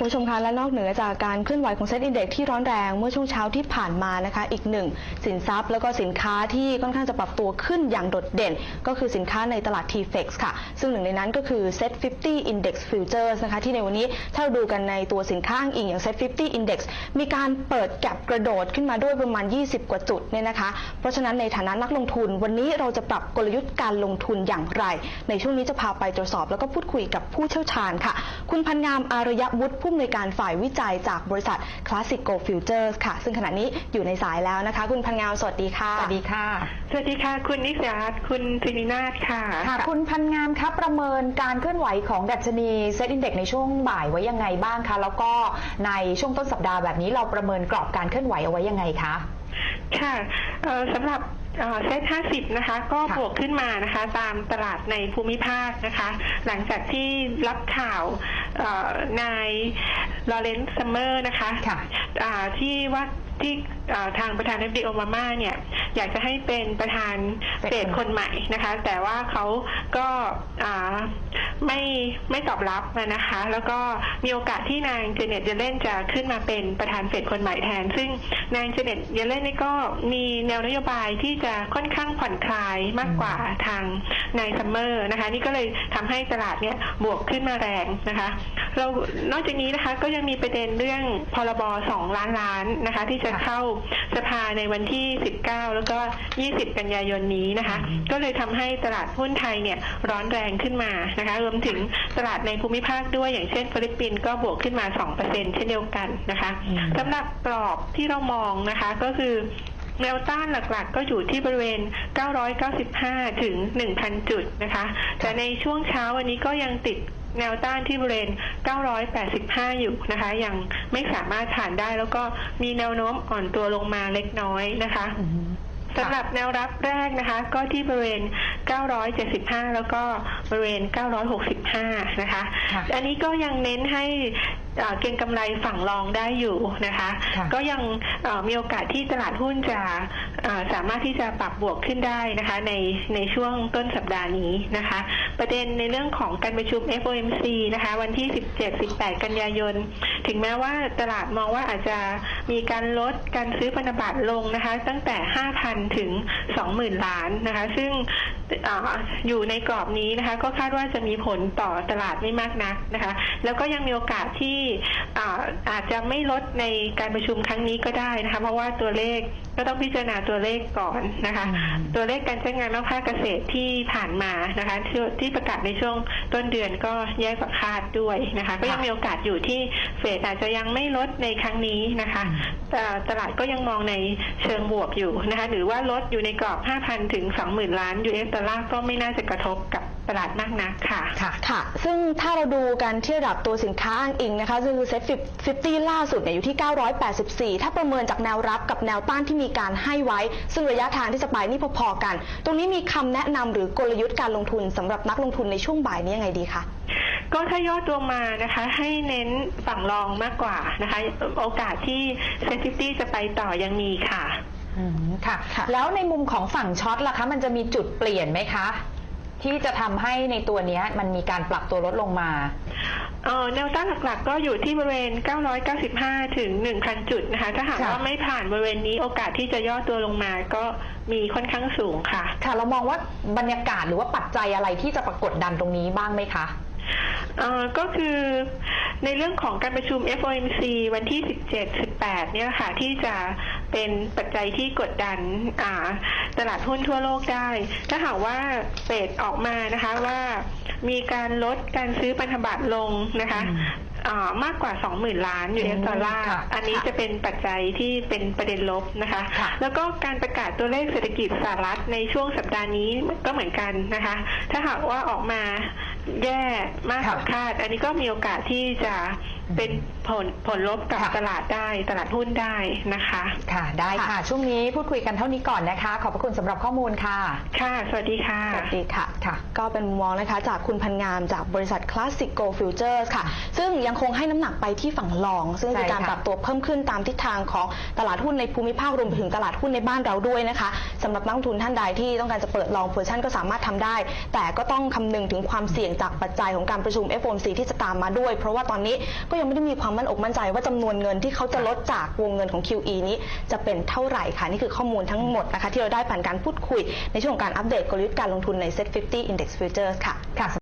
คุณผู้ชมคะและนอกเหนือจากการเคลื่อนไหวของเซ็ตอินเด็กที่ร้อนแรงเมื่อช่วงเช้าที่ผ่านมานะคะ อีกหนึ่งสินทรัพย์แล้วก็สินค้าที่ค่อนข้างจะปรับตัวขึ้นอย่างโดดเด่น ก็คือสินค้าในตลาด T-FEX ค่ะ ซึ่งหนึ่งในนั้นก็คือ Set 50 Index Futures นะคะที่ในวันนี้ถ้าเราดูกันในตัวสินค้าอ้างอิงอย่าง Set 50 Index มีการเปิดแก็บกระโดดขึ้นมาด้วยประมาณ 20 กว่าจุดเนี่ยนะคะ เพราะฉะนั้นในฐานะนักลงทุน วันนี้เราจะปรับกลยุทธ์การลงทุนอย่างไร ในช่วงนี้จะพาไปตรวจสอบแล้วก็พูดคุยกับผู้เชี่ยวชาญค่ะ คุณพันงามอารยวุฒิผู้อำนวยการฝ่ายวิจัยจากบริษัท Classic Go Futures ค่ะ ซึ่งขณะนี้อยู่ในสายแล้วนะคะ คุณพันงามสวัสดีค่ะสวัสดีค่ะ สวัสดีค่ะ คุณนิสยาคุณสิรินาถค่ะค่ะ คุณพันงามครับประเมินการเคลื่อนไหวของดัชนีเซ็ตอินเด็กในช่วงบ่ายไว้ยังไงบ้างคะแล้วก็ในช่วงต้นสัปดาห์แบบนี้เราประเมินกรอบการเคลื่อนไหวเอาไว้ยังไงคะค่ะเอ่อสำหรับเซต50 นะคะ ก็ค่ะบวกขึ้นมานะคะ ตามตลาดในภูมิภาคนะคะ หลังจากที่รับข่าว เอ่อนายลอเรนซ์ซัมเมอร์นะคะค่ะ อ่าที่ว่าที่อ่าทางประธานาธิบดีโอบามาเนี่ยอยากจะให้เป็นประธานเฟดเฟดคนใหม่นะคะ แต่ว่าเขาก็อ่า ไม่ไม่ตอบรับนะคะ แล้วก็มีโอกาสที่นางเจเน็ตเยเลนจะขึ้นมาเป็นประธานเฟดคนใหม่แทน ซึ่งนางเจเน็ตเยเลนนี่ก็มีแนวนโยบายที่จะค่อนข้างผ่อนคลายมากกว่าทางนายซัมเมอร์นะคะ นี่ก็เลยทำให้ตลาดเนี่ยบวกขึ้นมาแรงนะคะ เรานอกจากนี้นะคะก็ยังมีประเด็นเรื่องพรบ2ล้านล้านนะคะ ที่จะเข้าสภาในวันที่ 19 แล้วก็ 20 กันยายนนี้นะคะ ก็เลยทำให้ตลาดหุ้นไทยเนี่ยร้อนแรงขึ้นมานะคะวมถึงตลาดในภูมิภาคด้วย อย่างเช่นฟิลิปปินส์ก็บวกขึ้นมา 2%เช่นเดียวกันนะคะอืมสำหรับกรอบที่เรามองนะคะก็คือแนวต้านหลักๆ ก็อยู่ที่บริเวณ 995 ถึง 1,000 จุดนะคะ แต่ในช่วงเช้าวันนี้ก็ยังติดแนวต้านที่บริเวณ 985 อยู่นะคะ ยังไม่สามารถผ่านได้ แล้วก็มีแนวโน้มอ่อนตัวลงมาเล็กน้อยนะคะอืมสำหรับแนวรับแรกนะคะ ก็ที่บริเวณ 975 แล้วก็บริเวณ 965 นะคะค่ะอันนี้ก็ยังเน้นให้ เอ่อเก็งกำไรฝั่งรองได้อยู่นะคะค่ะก็ยังเอ่อมีโอกาสที่ตลาดหุ้นจะเอ่อสามารถที่จะปรับบวกขึ้นได้นะคะ ในในช่วงต้นสัปดาห์นี้นะคะ ประเด็นในเรื่องของการประชุม FOMC นะคะ วันที่ 17-18 กันยายน ถึงแม้ว่าตลาดมองว่าอาจจะมีการลดการซื้อพันธบัตรลงนะคะ ตั้งแต่ 5,000 ถึง 20,000 ล้านนะคะ ซึ่งเอออยู่ในกรอบนี้นะคะ ก็คาดว่าจะมีผลต่อตลาดไม่มากนักนะคะ แล้วก็ยังมีโอกาสที่อ่าอาจจะไม่ลดในการประชุมครั้งนี้ก็ได้นะคะเพราะว่าตัวเลขก็ต้องพิจารณาตัวเลขก่อนนะคะอืมตัวเลขการใช้งานนอกภาคเกษตรที่ผ่านมานะคะที่ที่ประกาศในช่วงต้นเดือนก็แย่กว่าคาดด้วยนะคะ ก็ยังมีโอกาสอยู่ที่เฟดอาจจะยังไม่ลดในครั้งนี้นะคะแต่ตลาดก็ยังมองในเชิงบวกอยู่นะคะ หรือว่าลดอยู่ในกรอบ 5,000 ถึง 20,000 ล้าน US ดอลลาร์ก็ไม่น่าจะกระทบกับ ตลาดมากนักค่ะ ค่ะค่ะ ซึ่งถ้าเราดูกันที่ระดับตัวสินค้าอ้างอิงนะคะซึ่งคือเซ็ต50ล่าสุดเนี่ยอยู่ที่ 984 ถ้าประเมินจากแนวรับกับแนวต้านที่มีการให้ไว้ ซึ่งระยะทางที่จะไปนี่พอๆกัน ตรงนี้มีคำแนะนำหรือกลยุทธ์การลงทุนสำหรับนักลงทุนในช่วงบ่ายนี้ยังไงดีคะก็ถ้าย่อตัวมานะคะให้เน้นฝั่งรองมากกว่านะคะ โอกาสที่เซนซิตี้จะไปต่อยังมีค่ะอืมค่ะค่ะ แล้วในมุมของฝั่งช็อตล่ะคะ มันจะมีจุดเปลี่ยนไหมคะ ที่จะทำให้ในตัวเนี้ยมันมีการปรับตัวลดลงมา เอ่อแนวต้านหลักๆ ก็อยู่ที่บริเวณ 995 ถึง 1,000 จุดนะคะ ถ้าหากค่ะ ว่าไม่ผ่านบริเวณนี้โอกาสที่จะย่อตัวลงมาก็มีค่อนข้างสูงค่ะ ค่ะเรามองว่าบรรยากาศหรือว่าปัจจัยอะไรที่จะปรากฏดันตรงนี้บ้างไหมคะ เอ่อก็คือ ในเรื่องของการประชุม FOMC วันที่ 17-18 เนี่ยค่ะ ที่จะเป็นปัจจัยที่กดดันอ่าตลาดหุ้นทั่วโลกได้ ถ้าหากว่าเฟดออกมานะคะว่ามีการลดการซื้อพันธบัตรลงนะคะอืมอ่ามากกว่า 20,000 ล้าน US ดอลลาร์ค่ะอันนี้ค่ะจะเป็นปัจจัยที่เป็นประเด็นลบนะคะค่ะแล้วก็การประกาศตัวเลขเศรษฐกิจสหรัฐในช่วงสัปดาห์นี้ก็เหมือนกันนะคะ ถ้าหากว่าออกมา แย่มากกว่าค่ะคาด อันนี้ก็มีโอกาสที่จะ เป็นผลผลลบกับค่ะ ตลาดได้ตลาดหุ้นได้นะคะ ค่ะ ได้ค่ะ ช่วงนี้พูดคุยกันเท่านี้ก่อนนะคะ ขอบพระคุณสำหรับข้อมูลค่ะ ค่ะ สวัสดีค่ะ สวัสดีค่ะ ค่ะ ก็เป็นมุมมองนะคะจากคุณพันงามจากบริษัท Classic Go Futures ค่ะ ซึ่งยังคงให้น้ำหนักไปที่ฝั่งรอง ซึ่งมีการใช่ค่ะ ปรับตัวเพิ่มขึ้นตามทิศทางของตลาดหุ้นในภูมิภาครวมไปถึงตลาดหุ้นในบ้านเราด้วยนะคะสำหรับนักลงทุนท่านใดที่ต้องการจะเปิดลองโพซิชันก็สามารถทำได้ แต่ก็ต้องคำนึงถึงความเสี่ยงจากปัจจัยของการประชุม FOMC ที่จะตามมาด้วย เพราะว่าตอนนี้ก็ยังไม่ได้มีความมั่นอกมั่นใจว่าจำนวนเงินที่เขาจะลดจากวงเงินของ QE นี้จะเป็นเท่าไหร่ค่ะ นี่คือข้อมูลทั้งหมดนะคะที่เราได้ผ่านการพูดคุยในช่วงของการอัปเดตกลยุทธ์การลงทุนใน Set 50 Index Futures ค่ะค่ะ